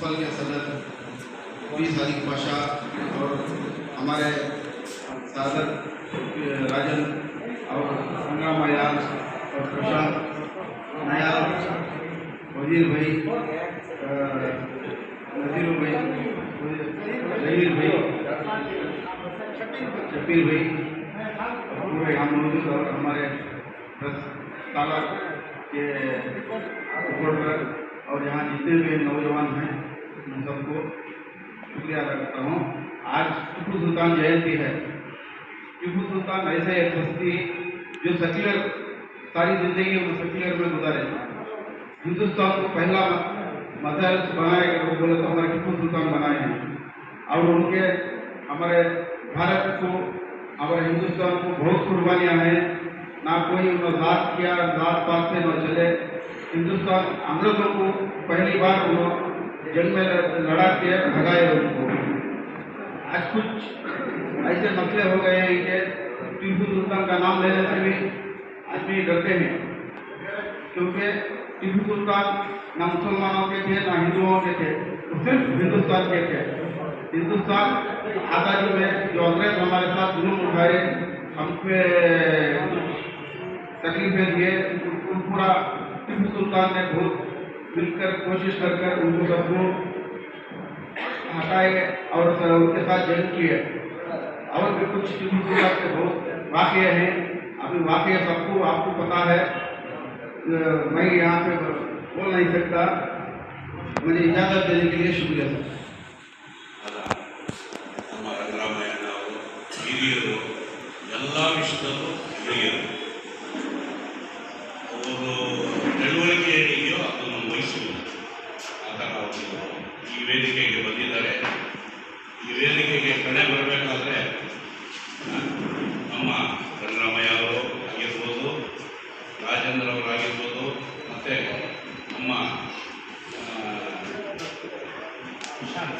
Principal के सदर P Sadiq Pasha और हमारे सादर राजन और संग्राम अयाल और प्रशांत नयाल वज़ीर भाई नजीर भाई, जहीर भाई शबीर भाई पूरे यहाँ मौजूद और हमारे प्रेस ताला के और यहाँ जितने भी नौजवान हैं उन सबको शुक्रिया अदा करता हूँ। आज टीपू सुल्तान जयंती है। टिपू सुल्तान ऐसे एक हस्ती जो सेक्युलर सारी ज़िंदगी वो सेक्युलर में गुजारे। हिंदुस्तान को पहला मदरस बनाए वो बोले तो हमारे टीपू सुल्तान बनाए हैं। और उनके हमारे भारत को, हमारे हिंदुस्तान को बहुत कुर्बानियाँ हैं। ना कोई उन्होंने जात किया जात पात से न चले। हिंदुस्तान हम लोगों को पहली बार उन्होंने जंग में लड़ा के भगाए उनको आज कुछ ऐसे मसले हो गए हैं कि टीपू सुल्तान का नाम लेने से भी आदमी डरते हैं। क्योंकि टीपू सुल्तान ना मुसलमानों के थे, ना हिंदुओं के थे वो सिर्फ़ हिंदुस्तान के थे। हिंदुस्तान आज़ादी में जो अंग्रेज़ हमारे साथ जुलूम उठाए, हम पे तकलीफें दिए पूरा टीपू सुल्तान ने बहुत मिलकर कोशिश कर कर उनको सबको हटाए और स- उनके साथ जंग किए और भी कुछ टीपू सुल्तान के बहुत वाक़े हैं अभी वाक़े सबको आपको पता है अ, मैं यहाँ पे बोल नहीं सकता मुझे इजाज़त देने के लिए शुक्रिया सर ಅಲ್ಲ ನಮ್ಮ ರಂಗರಾಮಯ್ಯನ ಅವರು ಹಿರಿಯರು ಎಲ್ಲ ವಿಷಯದಲ್ಲೂ ಹಿರಿಯರು ಆ,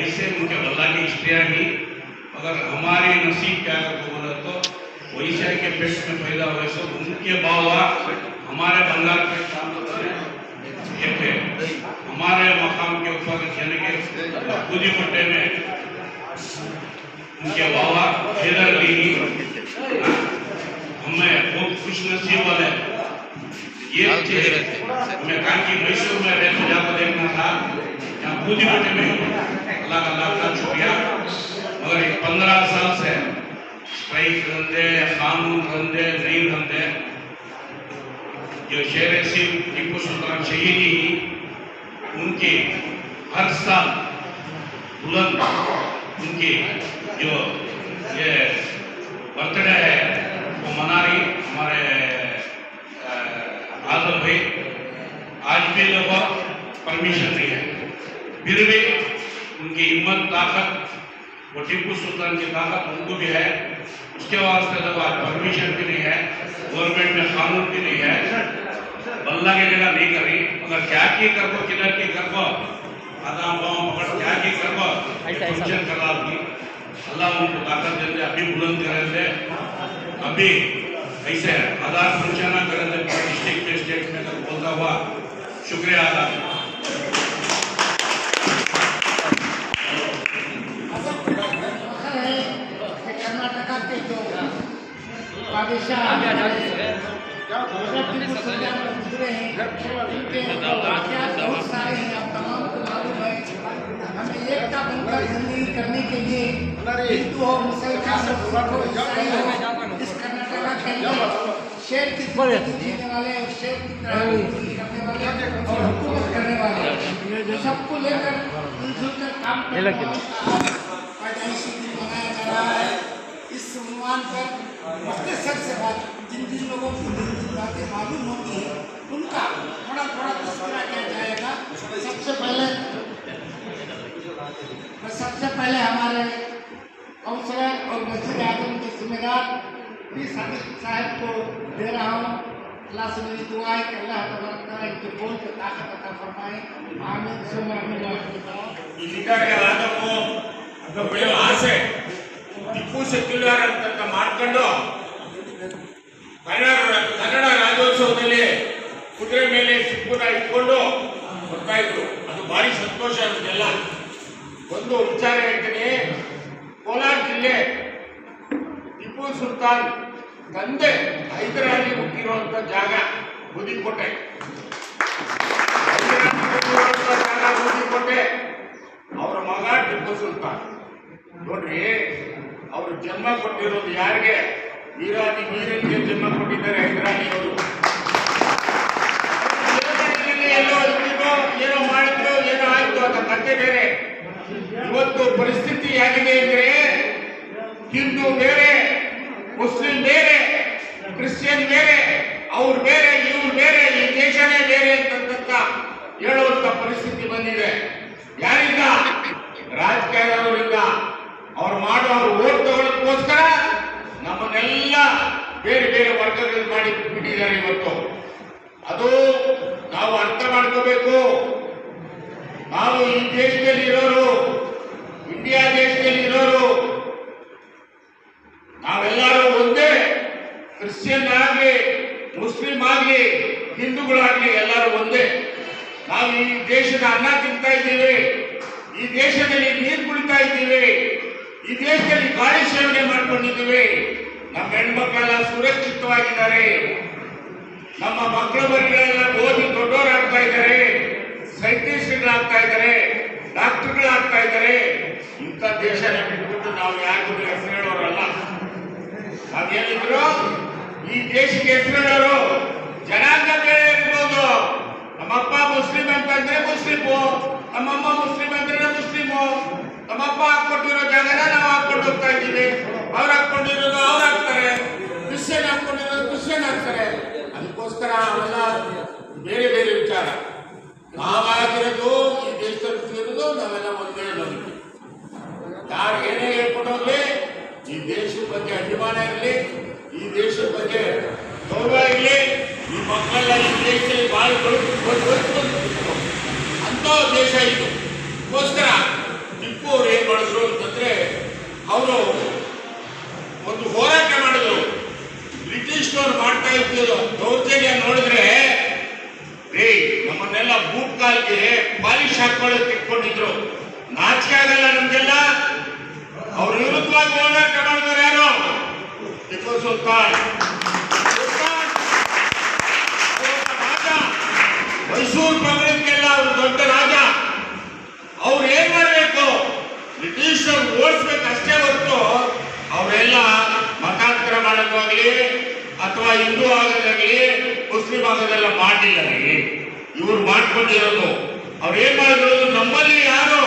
ऐसे उनके अल्लाह की इश्तिया ही अगर हमारे नसीब क्या करते बोले तो वैसे के पेट में पैदा हुए सो उनके बाबा हमारे बंगाल के काम हमारे मकाम के ऊपर यानी कि पुदीपट्टे में उनके बाबा हैदर अली ही हमें बहुत खुश नसीब वाले। ये थे। मैं कहा कि मैसूर में रहते जाकर देखना था यहाँ पुदीपट्टे में का लाख लाख शुक्रिया मगर एक पंद्रह साल से स्ट्राइक धंधे कानून धंधे नहीं धंधे जो शेर सिंह टीपू सुल्तान शहीदी उनकी हर साल बुलंद उनकी जो ये बर्थडे है वो मना रही हमारे अ, आज़म भाई आज भी लोगों परमिशन नहीं है फिर भी उनकी हिम्मत ताकत वो टीपू सुल्तान की ताकत उनको भी है उसके वास्ते जब आज परमिशन भी नहीं है गवर्नमेंट में कानून भी नहीं है। बल्ला की जगह नहीं करी। मगर क्या की कर को किधर की कर को आधा पाँव पकड़ क्या की कर को फ़ंक्शन करा दी। अल्लाह उनको ताकत दे दे अभी बुलंद करे दे। अभी ऐसे आधार फ़ंक्शन करे दे डिस्ट्रिक्ट में स्टेट में तक बोलता हुआ शुक्रिया अदा है कि कर्नाटका के जो बादशाह गुजरे हैं उनके वाक़यात बहुत सारे हैं आप तमाम को मालूम है हमें एकता बनकर ज़िंदगी करने के लिए हिंदू हो मुसलमान हो ईसाई हो इस कर्नाटका के अंदर शेर की जीने वाले और शेर की करने वाले और हुकूमत करने वाले। सबको लेकर मिलजुल कर काम करने वाले। पैदाइशी दिन मनाया जा रहा है। इस सम्मान पर मस्ते सर से बात जिन जिन लोगों को बातें मालूम होती है, उनका थोड़ा थोड़ा तस्करा किया जाएगा। सबसे पहले सबसे पहले हमारे काउंसलर और मस्जिद आज़म के जिम्मेदार पी साहब को दे रहा हूँ। अल्लाह से मेरी दुआ है कि अल्लाह तबरकता है इनके बोल के ताकत अता फरमाए। आमीन। सुमा अमीन इनका के आदम को तो बड़े वहाँ से ಟಿಪ್ಪು ಸೆಕ್ಯುಲರ್ ಅಂತ ಮಾಡ್ಕೊಂಡು ಕನ್ನಡ ಕನ್ನಡ ರಾಜ್ಯೋತ್ಸವದಲ್ಲಿ ಕುದುರೆ ಮೇಲೆ ಟಿಪ್ಪುನ ಇಟ್ಕೊಂಡು ಬರ್ತಾ ಇದ್ರು. ಅದು ಭಾರಿ ಸಂತೋಷ ನಮಗೆಲ್ಲ ಒಂದು ವಿಚಾರ ಹೇಳ್ತೀನಿ. ಕೋಲಾರ ಜಿಲ್ಲೆ ಟಿಪ್ಪು ಸುಲ್ತಾನ್ ತಂದೆ ಹೈದರಾಲಿ ಹುಟ್ಟಿರುವಂತ ಜಾಗ ಬುದಿಕೋಟೆ ಜಾಗ ಬೂದಿಕೋಟೆ ಅವರ ಮಗ ಟಿಪ್ಪು ಸುಲ್ತಾನ್. ನೋಡ್ರಿ ಅವರು ಜನ್ಮ ಕೊಟ್ಟಿರೋದು ಯಾರಿಗೆ? ನೀರಾಗಿ ನೀರಿಗೆ ಜನ್ಮ ಕೊಟ್ಟಿದ್ದಾರೆ ಇಂದ್ರಾಣಿ ಅವರು. ಎಲ್ಲೋ ಏನೋ ಮಾಡಿದ್ರು ಏನೋ ಆಯ್ತು ಅಂತ ಕತೆ ಬೇರೆ. ಇವತ್ತು ಪರಿಸ್ಥಿತಿ ಹೇಗಿದೆ ಅಂದ್ರೆ ಹಿಂದೂ ಬೇರೆ, ಮುಸ್ಲಿಂ ಬೇರೆ, ಕ್ರಿಶ್ಚಿಯನ್ ಬೇರೆ, ಅವ್ರು ಬೇರೆ, ಇವ್ರು ಬೇರೆ, ಈ ದೇಶನೇ ಬೇರೆ ಅಂತಕ್ಕಂತ ಹೇಳುವಂತ ಪರಿಸ್ಥಿತಿ ಬಂದಿದೆ. ಯಾರಿಂದ? ರಾಜಕೀಯದವರಿಂದ. ಅವ್ರು ಮಾಡೋ ಅವ್ರು ಓಟ್ ತಗೊಳ್ಳೋದಕ್ಕೋಸ್ಕರ ನಮ್ಮನ್ನೆಲ್ಲ ಬೇರೆ ಬೇರೆ ವರ್ಗಗಳಲ್ಲಿ ಮಾಡಿ ಬಿಟ್ಟಿದ್ದಾರೆ ಇವತ್ತು. ಅದು ನಾವು ಅರ್ಥ ಮಾಡ್ಕೋಬೇಕು. ನಾವು ಈ ದೇಶದಲ್ಲಿ ಇರೋರು, ಇಂಡಿಯಾ ದೇಶದಲ್ಲಿ ಇರೋರು, ನಾವೆಲ್ಲರೂ ಒಂದೇ ಕ್ರಿಶ್ಚಿಯನ್ ಆಗಲಿ, ಮುಸ್ಲಿಂ ಆಗಲಿ ಹಿಂದೂಗಳಾಗಲಿ ಎಲ್ಲರೂ ಒಂದೇ. ನಾವು ಈ ದೇಶದ ಅನ್ನ ತಿಂತಾ ಇದ್ದೀವಿ. ಈ ದೇಶದಲ್ಲಿ ನೀರು ಕುಡಿತಾ ಇದ್ದೀವಿ. ಈ ದೇಶದಲ್ಲಿ ಗಾಳಿ ಸೇವನೆ ಮಾಡ್ಕೊಂಡಿದ್ದೀವಿ. ನಮ್ಮ ಹೆಣ್ಮಕ್ಕಳೆಲ್ಲ ಸುರಕ್ಷಿತವಾಗಿದ್ದಾರೆ. ನಮ್ಮ ಮಕ್ಕಳು ಮರಿಗಳೆಲ್ಲ ಓದಿ ದೊಡ್ಡವರಾಗ್ತಾ ಇದ್ದಾರೆ. ಸೈಂಟಿಸ್ಟ್ಗಳಾಗ್ತಾ ಇದ್ದಾರೆ. ಡಾಕ್ಟರ್ಗಳಾಗ್ತಾ ಇದ್ದಾರೆ. ಇಂಥ ದೇಶನ ಬಿಟ್ಬಿಟ್ಟು ನಾವು ಯಾರಿಗೂ ಹೆಸರು ಹೇಳೋರಲ್ಲ. ನಾವೇನಿದ್ರು ಈ ದೇಶಕ್ಕೆ ಹೆಸರು ಹೇಳೋರು ಜನಾಂಗ ಬೇರೆ ಇರ್ಬೋದು ನಮ್ಮಪ್ಪ ಮುಸ್ಲಿಂ ಅಂತಂದ್ರೆ ಮುಸ್ಲಿಮು, ನಮ್ಮಮ್ಮ ಮುಸ್ಲಿಂ ಅಂದ್ರೆ ಮುಸ್ಲಿಮು. ನಮ್ಮಪ್ಪ ಹಾಕೊಟ್ಟಿರೋ ಜಾಗನ ನಾವು ಹಾಕೊಂಡು ಹೋಗ್ತಾ ಇದ್ದೀವಿ. ಅವ್ರು ಹಾಕೊಂಡಿರೋದು ಅವ್ರು ಹಾಕ್ತಾರೆ. ಕ್ರಿಶ್ಚಿಯನ್ ಹಾಕೊಂಡಿರೋದು ಕ್ರಿಶ್ಚಿಯನ್ ಹಾಕ್ತಾರೆ. ಅದಕ್ಕೋಸ್ಕರ ಅವೆಲ್ಲ ಬೇರೆ ಬೇರೆ ವಿಚಾರ. ನಾವಾಗಿರೋದು ಈ ದೇಶದಲ್ಲಿರೋದು ನಾವೆಲ್ಲ ಒಂದೇ ನಂಬಿಕೆ. ಯಾರು ಏನೇ ಹೇಳ್ಕೊಂಡೋಗ್ಲಿ ಈ ದೇಶದ ಬಗ್ಗೆ ಅಭಿಮಾನ ಇರಲಿ, ಈ ದೇಶದ ಬಗ್ಗೆ ಗೌರವ ಇರಲಿ, ಈ ಮಕ್ಕಳೆಲ್ಲ ಈ ದೇಶದಲ್ಲಿ ಬಾಳು ಅಂತ ದೇಶ ಇದು. ಅದಕ್ಕೋಸ್ಕರ ಟಿಪ್ಪು ಅವ್ರು ಏನ್ ಮಾಡಿದ್ರು ಅಂತಂದ್ರೆ ಅವರು ಒಂದು ಹೋರಾಟ ಮಾಡಿದ್ರು ಬ್ರಿಟಿಷ್ನವ್ರು ಮಾಡ್ತಾ ಇದ್ದು ದೌರ್ಜನ್ಯ ನೋಡಿದ್ರೆ ಏ ನಮ್ಮನ್ನೆಲ್ಲ ಬೂಟ್ ಕಾಲ್ಗೆ ಪಾಲಿಶ್ ಹಾಕೊಳ್ಳೋದು ಇಟ್ಕೊಂಡಿದ್ರು ನಾಚಿಕೆ ಆಗಲ್ಲ ನಮ್ಗೆಲ್ಲ. ಅವ್ರ ವಿರುದ್ಧವಾಗಿ ಹೋರಾಟ ಮಾಡಿದ್ರು ಯಾರು? ಟಿಪ್ಪು ಸುಲ್ತಾನ್ ಮೈಸೂರು ಪಂಗಡಕ್ಕೆಲ್ಲ ಅವರು ದೊಡ್ಡ ರಾಜ. ಅವ್ರು ಏನ್ ಮಾಡಬೇಕು? ಬ್ರಿಟಿಷರು ಓಡಿಸ್ಬೇಕು ಅಷ್ಟೇ ಹೊರತು ಅವರೆಲ್ಲ ಮತಾಂತರ ಮಾಡೋದಾಗ್ಲಿ, ಅಥವಾ ಹಿಂದೂ ಆಗೋದಾಗ್ಲಿ, ಮುಸ್ಲಿಂ ಆಗೋದೆಲ್ಲ ಮಾಡಿಲ್ಲ ಇವ್ರು ಮಾಡ್ಕೊಂಡಿರೋದು ಅವ್ರು ಏನ್ ಮಾಡಿದ್ರು? ನಮ್ಮಲ್ಲಿ ಯಾರು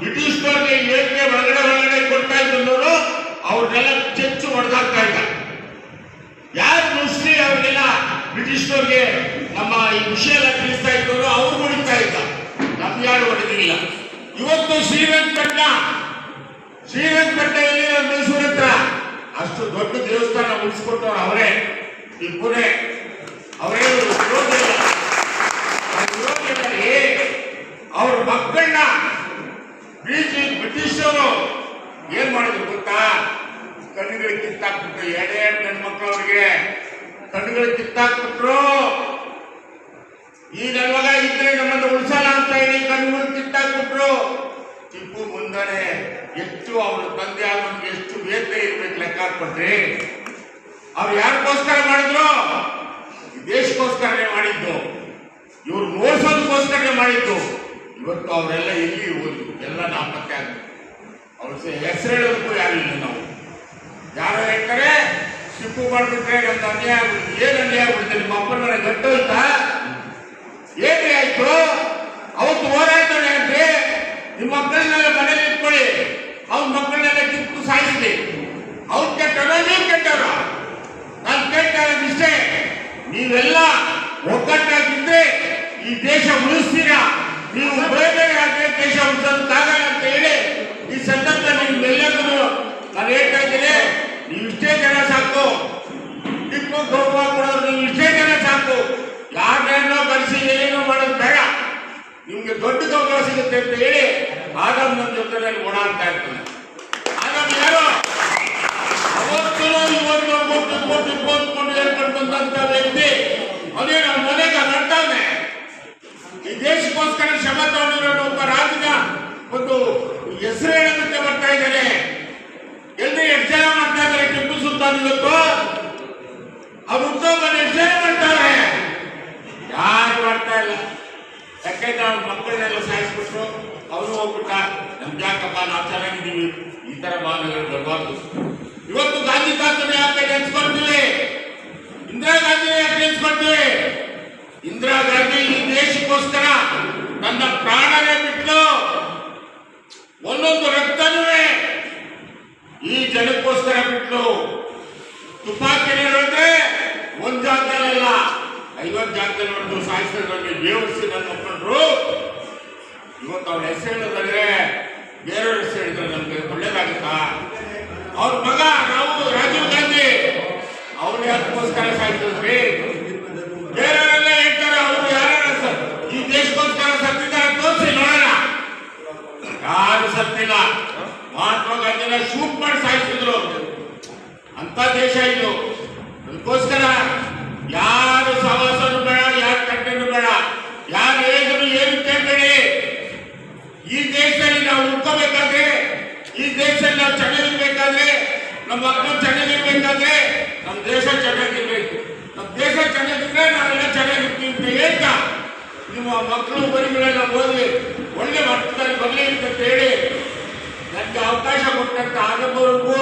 ಬ್ರಿಟಿಷ್ನವ್ರಿಗೆ ಏಕೆ ಹೊರಗಡೆ ಹೊರಗಡೆ ಕೊಡ್ತಾ ಇದ್ರು ಅವ್ರನ್ನೆಲ್ಲ ಚೆಚ್ಚು ಹೊಡೆದಾಗ್ತಾ ಇದ್ದ ಯಾರು ಮುಸ್ಲಿ ಅವ್ರಿಗೆಲ್ಲ ಬ್ರಿಟಿಷ್ನವ್ರಿಗೆ ನಮ್ಮ ಈ ವಿಷಯ ಎಲ್ಲ ತಿಳಿಸ್ತಾ ಇದ್ದವರು ಅವ್ರು ಹೊಡಿತಾ ಇದ್ದ ನಮ್ಗೆ ಯಾರು ಹೊಡೆದಿಲ್ಲ. ಇವತ್ತು ಶ್ರೀರಂಗಪಟ್ಟಣ ಶ್ರೀರಂಗಪಟ್ಟಣದಲ್ಲಿ ನಮ್ಮ ಮೈಸೂರು ಹತ್ರ? ಅಷ್ಟು ದೊಡ್ಡ ದೇವಸ್ಥಾನ ಉಳಿಸ್ಕೊಟ್ಟವ್ರು ಅವರೇ. ವಿರೋಧ ಇಲ್ಲ ಅವ್ರ ಅವ್ರ ಮಕ್ಕಳನ್ನ ಬಿಜಿ ಬ್ರಿಟಿಷರು ಏನ್ ಮಾಡಿದ್ರು ಗೊತ್ತಾ? ಕಣ್ಣುಗಳಿಗೆ ಕಿತ್ತಾಕ್ಬಿಟ್ರು. ಎರಡೇ ಎರಡು ಗಂಡು ಅವ್ರಿಗೆ. ಕಣ್ಣುಗಳಿಗೆ ಕಿತ್ತಾಕ್ಬಿಟ್ರು. ಈ ನಲ್ವಾಗ ಇದ್ರೆ ನಮ್ಮನ್ನು ಉಳಿಸಲ್ಲ ಅಂತ ಹೇಳಿ ಕಣ್ಣುಗಳು ಕಿತ್ತಾಕ್ಬಿಟ್ರು. ಟಿಪ್ಪು ಮುಂದಾನೆ ಎಷ್ಟು ಅವ್ರ ತಂದೆ ಆಗೋನ್ಗೆ ಎಷ್ಟು ವೇದನೆ ಇರ್ಬೇಕು ಲೆಕ್ಕ ಹಾಕ್ಬಿಟ್ರಿ ಅವ್ರು ಯಾರಿಗೋಸ್ಕರ ಮಾಡಿದ್ರು? ದೇಶಕ್ಕೋಸ್ಕರನೇ ಮಾಡಿದ್ದು. ಇವ್ರು ಮೋಸೋದಕ್ಕೋಸ್ಕರನೇ ಮಾಡಿದ್ದು. ಇವತ್ತು ಅವರೆಲ್ಲ ಎಲ್ಲಿ ಹೋದ್ರು ಎಲ್ಲ ನಾಪತ್ತೆ ಆಗಬೇಕು ಅವ್ರ ಹೆಸರು ಹೇಳೋದಕ್ಕೂ ಯಾರು ಇಲ್ಲ ನಾವು. ಯಾರು ಹೇಳ್ತಾರೆ ಸಿಪ್ಪು ಮಾಡ್ಬಿಟ್ರೆ ನಮ್ದು ಅನ್ಯಾಯ ಆಗ್ಬಿಡ್ತು ಏನ್ ಅನ್ಯಾಯ ಆಗ್ಬಿಡ್ತು ನಿಮ್ಮ ಅಪ್ಪನ ಮನೆ ಅಂತ? ಏನ್ರಿ ಆಯ್ತು? ಅವತ್ತು ಹೋರಾಟ ಏನ್ರಿ ನಿಮ್ಮ ಮಕ್ಕಳನ್ನೆಲ್ಲ ಮನೇಲಿ ಇಟ್ಕೊಳ್ಳಿ. ಅವ್ನ ಮಕ್ಕಳನ್ನೆಲ್ಲ ಕಿತ್ತು ಸಾಯಿಸಿ ಅವ್ರು ಕೆಟ್ಟರೋ ನೀವು ಕೆಟ್ಟರೋ ನಾನು ಕೇಳ್ತಾ ಇಷ್ಟೇ. ನೀವೆಲ್ಲ ಒಗ್ಗಟ್ಟಾಗಿದ್ರೆ ಈ ದೇಶ ಉಳಿಸ್ತೀರಾ? ನೀವು ಬೇರೆ ಆದ್ರೆ ದೇಶ ಅಂತ ಹೇಳಿ ಈ ಸಂದರ್ಭದಲ್ಲಿ ನಿಮ್ಮೆಲ್ಲರಿಗೂ ನಾನು ಹೇಳ್ತಾ ಇದ್ದೀನಿ, ನೀವು ಇಷ್ಟೇ ಜನ ಸಾಕು. ಟಿಪ್ಪು ಗೌರವ ಕೊಡೋರು ನೀವು ಇಷ್ಟೇ ಜನ ಸಾಕು. ಯಾರನ್ನೋ ಕರೆಸಿ ಏನೋ ಮಾಡೋದು ಬೇಡ. ನಿಮ್ಗೆ ದೊಡ್ಡ ಗೌರವ ಸಿಗುತ್ತೆ ಅಂತ ಹೇಳಿ ಆದಮ್ ನನ್ನ ಗುಣ ಅಂತ ಇರ್ತಾನೆ. ಆದಮ್ ಯಾರು? ಅವತ್ತು ಇವತ್ತು ಒಬ್ಬಟ್ಟು ಕೊಟ್ಟು ಕೂತ್ಕೊಂಡು ಹೇಳ್ಕೊಂಡು ಬಂದಂತ ವ್ಯಕ್ತಿ. ಅದೇ ನಮ್ಮ ಈ ದೇಶಕ್ಕೋಸ್ಕರ ಶ್ರಮ ತಗೊಂಡಿರೋ ಒಬ್ಬ ರಾಜನ ಒಂದು ಹೆಸರು ಹೇಳೋದಕ್ಕೆ ಬರ್ತಾ ಇದ್ದಾರೆ ಎಲ್ಲಿ ಎಕ್ಸಾಮ್ ಮಾಡ್ತಾ ಇದ್ದಾರೆ ಟಿಪ್ಪು ಸುಲ್ತಾನ್ ಇವತ್ತು? ಅವ್ರು ಉದ್ಯೋಗವನ್ನು ಎಷ್ಟು ಮಾಡ್ತಾರೆ. ಯಾರು ಮಾಡ್ತಾ ಇಲ್ಲ. ಯಾಕೆಂದ್ರೆ ಅವ್ರ ಮಕ್ಕಳನ್ನೆಲ್ಲ ಸಾಯಿಸ್ಬಿಟ್ರು? ಅವನು ಹೋಗ್ಬಿಟ್ಟ. ನಮ್ ಯಾಕಪ್ಪ ನಾವು ಚೆನ್ನಾಗಿದ್ದೀವಿ. ಈ ತರ ಭಾವನೆಗಳು ಬರಬಾರ್ದು ಇವತ್ತು ಗಾಂಧಿ ತಾತನ ಯಾಕೆ ನೆನ್ಸ್ಕೊಳ್ತೀವಿ ಇಂದಿರಾ ಗಾಂಧಿ ಯಾಕೆ ನೆನ್ಸ್ಕೊಳ್ತೀವಿ ಇಂದಿರಾ ಗಾಂಧಿ ಈ ದೇಶಕ್ಕೋಸ್ಕರ ನನ್ನ ಪ್ರಾಣನೇ ಬಿಟ್ಟು ಒಂದೊಂದು ರಕ್ತನೂ ಈ ಜನಕ್ಕೋಸ್ಕರ ಬಿಟ್ಲು ತುಪಾಕಿ ನೋಡಿದ್ರೆ ಒಂದ್ ಜಾಗದಲ್ಲ ಐವತ್ತು ಜಾಗದಲ್ಲಿ ಹೊಡೆದು ಸಾಯಿಸಿದ್ರೆ ಬೇವರ್ಸಿ ನನ್ನ ಒಪ್ಕೊಂಡ್ರು ಇವತ್ತು ಅವ್ರ ಹೆಸರು ಹೇಳೋದಾದ್ರೆ ಬೇರೆಯವ್ರ ಹೆಸರು ಹೇಳಿದ್ರೆ ನಮ್ಗೆ ಒಳ್ಳೇದಾಗುತ್ತಾ ಅವ್ರ ಮಗ ನಾವು ರಾಜೀವ್ ಗಾಂಧಿ ಅವ್ರು ಯಾಕೋಸ್ಕರ ಸಾಯ್ತಿದ್ರಿ. ಬೇರೆಯವರೆಲ್ಲ ಹೇಳ್ತಾರೆ, ಅವರು ಯಾರು ಈ ದೇಶಕ್ಕೋಸ್ಕರ ಸತ್ತಿದ್ದಾರೆ, ತೋರಿಸಿ ನೋಡೋಣ. ಯಾರು ಸತ್ತಿಲ್ಲ. ಮಹಾತ್ಮ ಗಾಂಧಿನ ಶೂಟ್ ಮಾಡಿ ಸಾಯಿಸಿದ್ರು ಅಂತ ದೇಶ ಇದು. ಅದಕ್ಕೋಸ್ಕರ ಯಾರು ಸವಾಸನು ಬೇಡ, ಯಾರು ಕಂಟೆನು ಬೇಡ, ಯಾರು ಹೇಳಿದ್ರು ಏನು ಕೇಳಬೇಡಿ ಈ ದೇಶದಲ್ಲಿ ನಾವು ಉಳ್ಕೋಬೇಕಾದ್ರೆ ಈ ದೇಶದಲ್ಲಿ ನಾವು ಚೆನ್ನಾಗಿರ್ಬೇಕಾದ್ರೆ ನಮ್ಮ ಮಕ್ಕಳು ಚೆನ್ನಾಗಿರ್ಬೇಕಾದ್ರೆ ನಮ್ಮ ದೇಶ ಚೆನ್ನಾಗಿರ್ಬೇಕು ನಮ್ಮ ದೇಶ ಚೆನ್ನಾಗಿದ್ರೆ ನಾವೆಲ್ಲ ಚೆನ್ನಾಗಿರ್ತೀವಿ ಹೇಳ್ತಾ ನಿಮ್ಮ ಮಕ್ಕಳು ಬರಿಗಳೆಲ್ಲ ಓದಿ ಒಳ್ಳೆ ಮಟ್ಟದಲ್ಲಿ ಬರಲಿ ಅಂತ ಹೇಳಿ ನನಗೆ ಅವಕಾಶ ಕೊಟ್ಟಂತ ಆಗಬವ್ರಿಗೂ